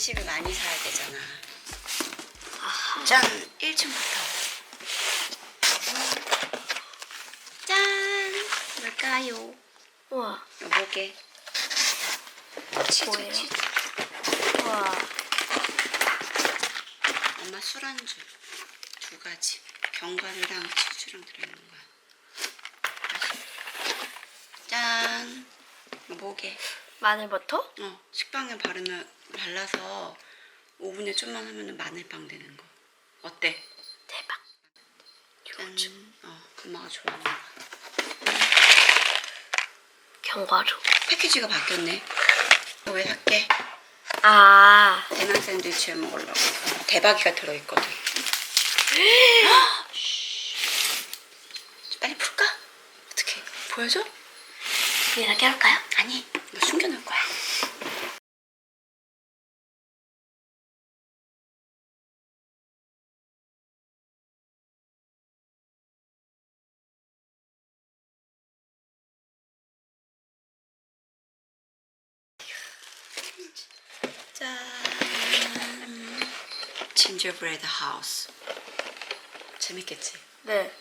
간식을 많이 사야 되잖아. 짠! 1층부터. 짠! 뭘까요? 우와. 치즈, 뭐예요? 우와. 엄마 술안주 두 가지. 견과류랑 치즈랑 들어있는 거야. 짠! 뭐게? 마늘버터? 어, 식빵에 바르면 발라서 오븐에 좀만 하면 마늘빵 되는 거. 어때? 대박. 짠. 어, 엄마가 좋아하는 거. 견과류. 패키지가 바뀌었네. 왜 할게? 아. 대만 샌드위치를 먹으려고. 대박이가 들어있거든. 빨리 풀까? 어떻게? 보여줘? 이렇게 할까요? 아니, 이거 숨겨놓을 거야. 짠. 진저브레드 하우스. 재밌겠지? 네.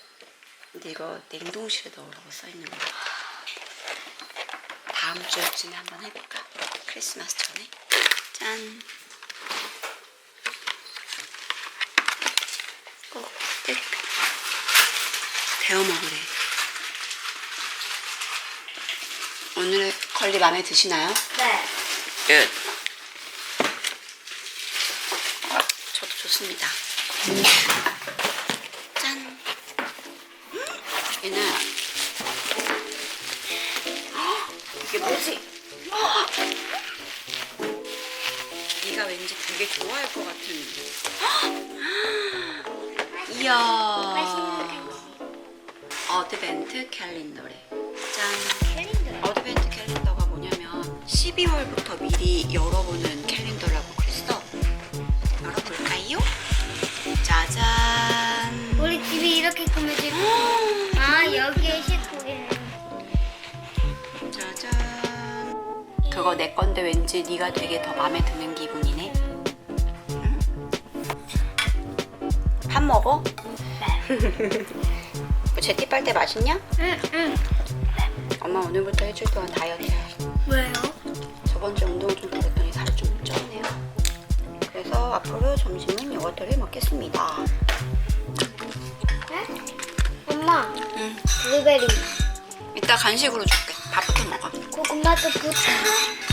근데 이거 냉동실에 넣으라고 써있는 거야. 다음 주쯤에 한번 해볼까? 크리스마스 전에. 짠. 꼭 뜯. 데워 먹으래. 오늘의 컬리 마음에 드시나요? 네. 끝. 저도 좋습니다. 짠. 이게 뭐지? 네가 왠지 되게 좋아할 것 같은. 헉, 이야. 어드벤트 캘린더래. 짠. 캘린더요? 어드벤트 캘린더가 뭐냐면 12월부터 미리 열어보는 캘린더라고 그랬어. 열어볼까요? 짜잔. 우리 집이 이렇게 꾸며져 그거 내 건데 왠지 네가 되게 더 마음에 드는 기분이네. 응? 밥 먹어? 뭐 제티 빨대 맛있냐? 응 응 엄마 오늘부터 일주일 동안 다이어트야. 왜요? 저번 주에 운동을 좀 그랬더니 살이 좀 쪘네요. 그래서 앞으로 점심은 요거트를 먹겠습니다. 네? 엄마 응. 블루베리 이따 간식으로 줄게. 밥부터 먹어. 고구마도 부터 십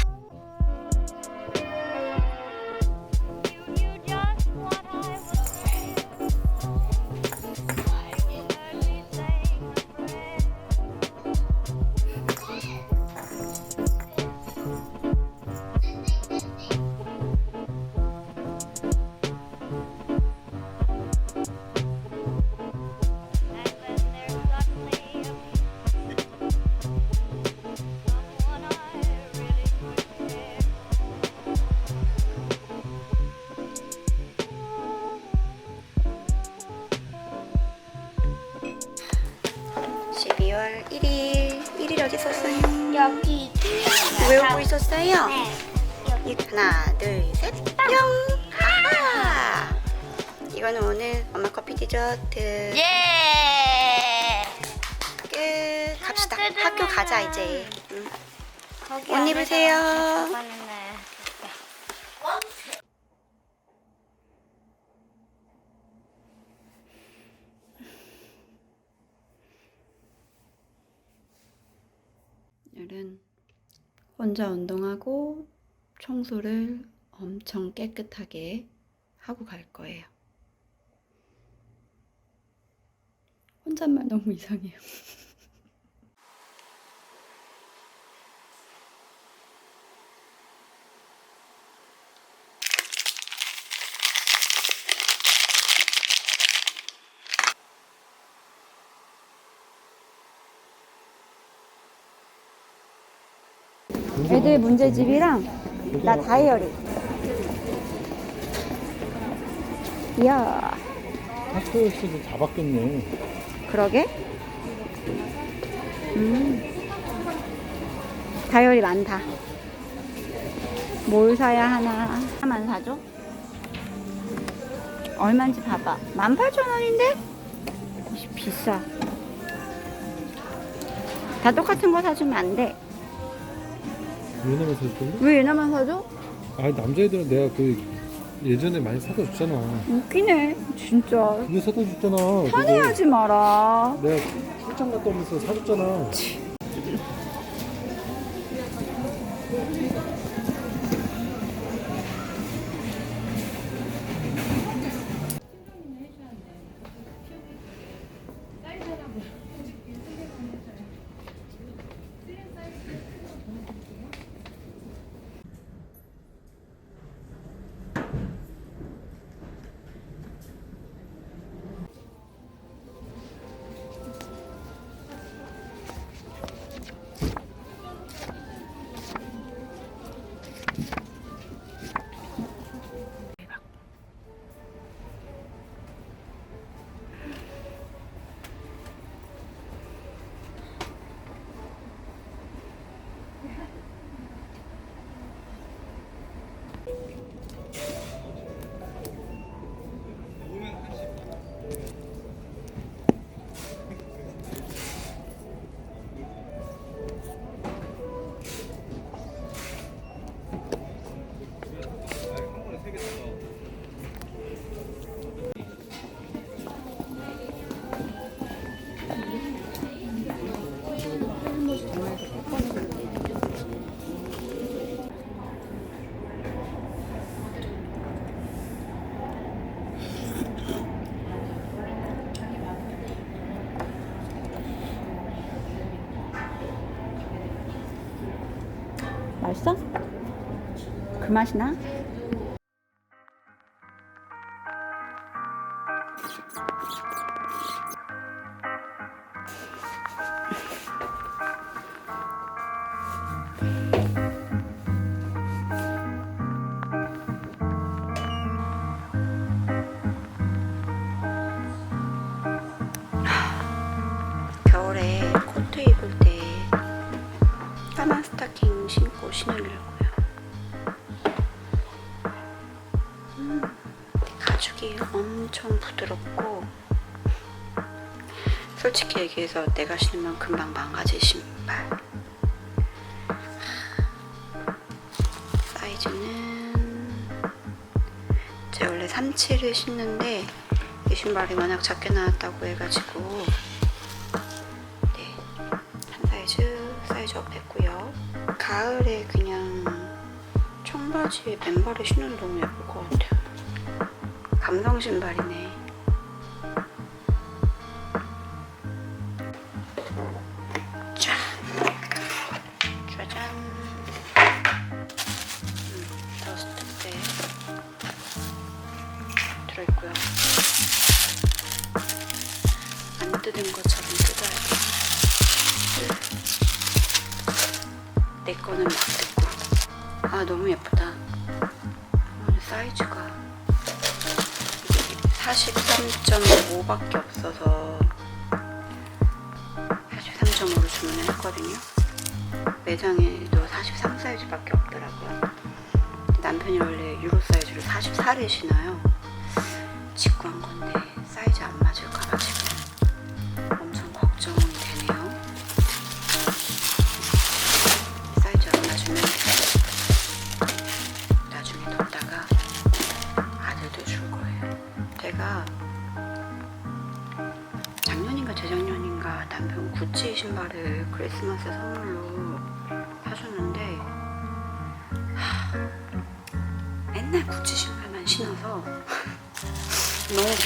디저트. 예. 끝. 갑시다. 하나 학교 뜯으면은 가자, 이제. 응. 거기 옷 입으세요. 안에다가 네. 오늘은 혼자 운동하고 청소를 엄청 깨끗하게 하고 갈 거예요. 혼잣말 너무 이상해요. 애들 문제집이랑 나 다이어리. 이야, 학교 수도 다 바뀌었네. 그러게? 음. 다이어리 많다. 뭘 사야 하나? 하나만 사줘? 얼마인지 봐봐. 18,000원인데? 비싸. 다 똑같은 거 사주면 안 돼. 유나만 사줄 건데? 왜 얘나만 사줘? 아니 남자애들은 내가 그 예전에 많이 사다 줬잖아. 웃기네. 진짜. 이거 사다 줬잖아. 화내하지 마라. 내가 출장 갔다 오면서 사줬잖아. 맛 그맛 엄청 부드럽고 솔직히 얘기해서 내가 신으면 금방 망가질 신발. 사이즈는 제가 원래 37을 신는데 이 신발이 워낙 작게 나왔다고 해가지고 네, 한 사이즈 사이즈 업 했고요. 가을에 그냥 청바지에 맨발에 신으면 너무 예쁠 것 같아요. 감성 신발이네. 자, 짜잔. 음, 더스트백 들어있고요. 안 뜯은 것처럼 뜯어야 돼. 내 거는 막 뜯고. 아, 너무 예쁘다. 사이즈가 43.5밖에 없어서 43.5로 주문을 했거든요. 매장에도 43 사이즈밖에 없더라고요. 남편이 원래 유로 사이즈로 44를 신어요. 직구한 건데 사이즈 안 맞을까봐 지금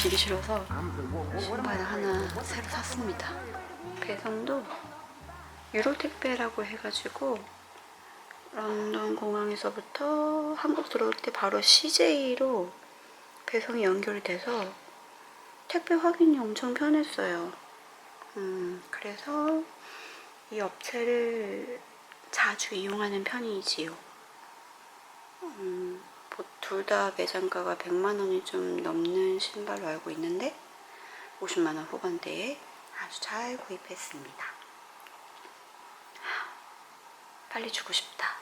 비기 싫어서 신발 하나 새로 샀습니다. 배송도 유로 택배라고 해가지고 런던 공항에서부터 한국 들어올 때 바로 CJ로 배송이 연결이 돼서 택배 확인이 엄청 편했어요. 음, 그래서 이 업체를 자주 이용하는 편이지요. 음, 뭐 둘다 매장가가 100만원이 좀 넘는 신발로 알고 있는데 50만원 후반대에 아주 잘 구입했습니다. 빨리 주고 싶다.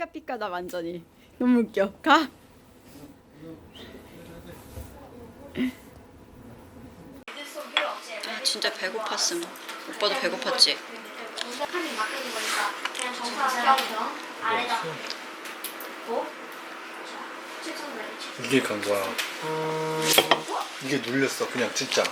삐까삐까다 완전히. 너무 웃겨. 가. 아 진짜 배고팠음. 오빠도 배고팠지? 칸이 막히는 거니까 그냥 정사하면 껴서 아래다 고 최선을 다해 이게 간 거야. 이게 눌렸어, 그냥 진짜.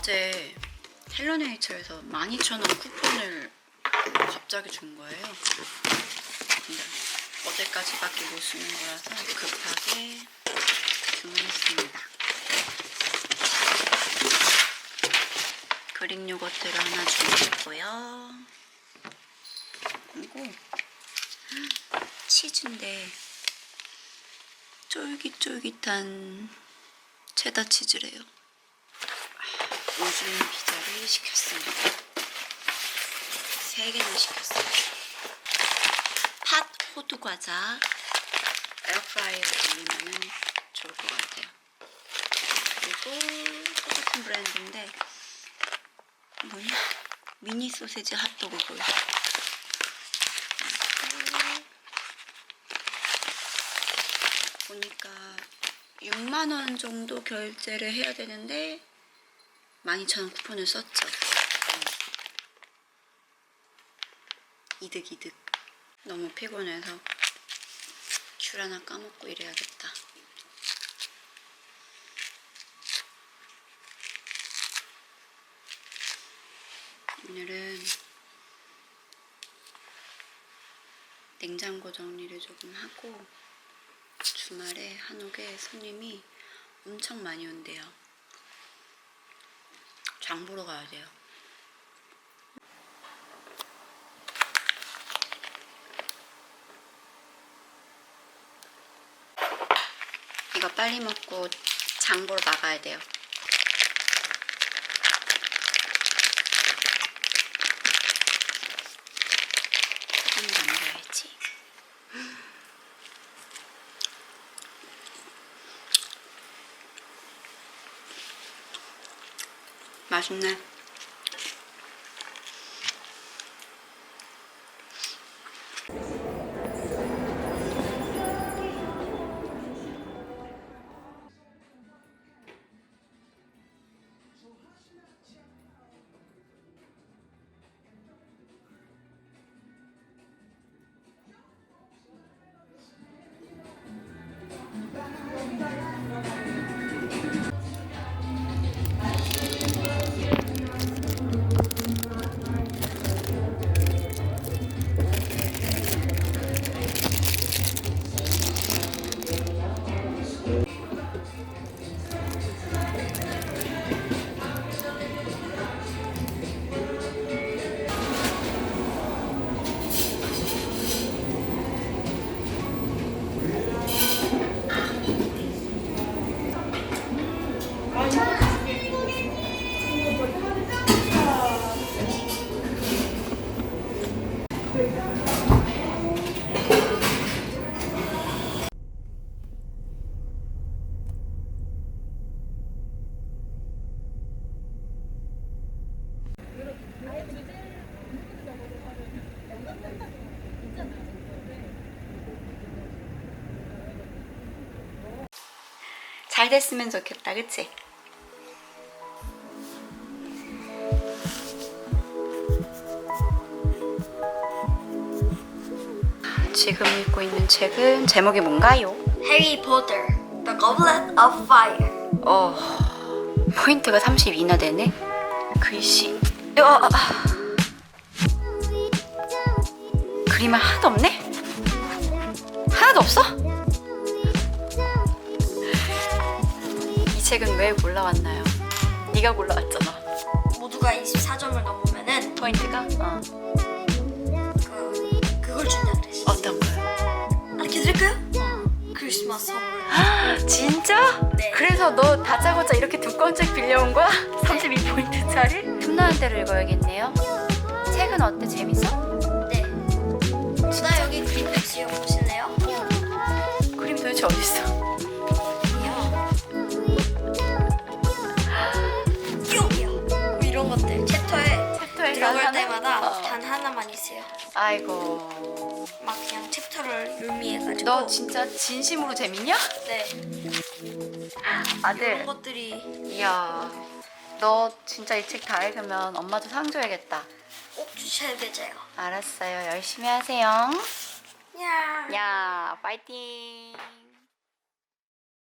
어제 헬로네이처에서 12,000원 쿠폰을 갑자기 준 거예요. 근데 어제까지밖에 못 쓰는 거라서 급하게 주문했습니다. 그릭 요거트를 하나 주문했고요. 그리고 치즈인데 쫄깃쫄깃한 체다 치즈래요. 오줌 피자를 시켰습니다. 세 개나 시켰어요. 팥 호두 과자 에어프라이어에 돌리면 좋을 것 같아요. 그리고 똑같은 브랜드인데 뭐냐? 미니 소세지 핫도그 볼. 보니까 6만 원 정도 결제를 해야 되는데 12,000원 쿠폰을 썼죠. 음. 이득 이득. 너무 피곤해서 줄 하나 까먹고 이래야겠다. 오늘은 냉장고 정리를 조금 하고 주말에 한옥에 손님이 엄청 많이 온대요. 장 보러 가야 돼요. 이거 빨리 먹고 장 보러 나가야 돼요. 조금 남겨야지. 맛있네. 됐으면 좋겠다, 그치? 지금 읽고 있는 책은 제목이 뭔가요? Harry Potter, The Goblet of Fire. 어 포인트가 32나 되네 글씨 어, 아, 아. 그림은 하나도 없네 하나도 없어 책은 왜 골라왔나요 네가 골라왔잖아 모두가 24점을 넘으면은 포인트가 어. 그 그걸 준다 그랬어. 어떤 거요 알려드릴까요? 크리스마스 선물. 진짜? 네. 그래서 너 다짜고짜 이렇게 두꺼운 책 빌려온 거야? 32포인트짜리? 틈나는 대로 읽어야겠네요 책은 어때 재밌어? 네. 누나 여기 그림 지어 보실래요? 그림 도대체 어딨어? 아이고 막 그냥 챕터를 율미해가지고. 너 진짜 진심으로 재밌냐? 네. 이런 아들 것들이 이야 너 진짜 이 책 다 읽으면 엄마도 상 줘야겠다 꼭 주셔야 되죠. 알았어요 열심히 하세요 야. 야 파이팅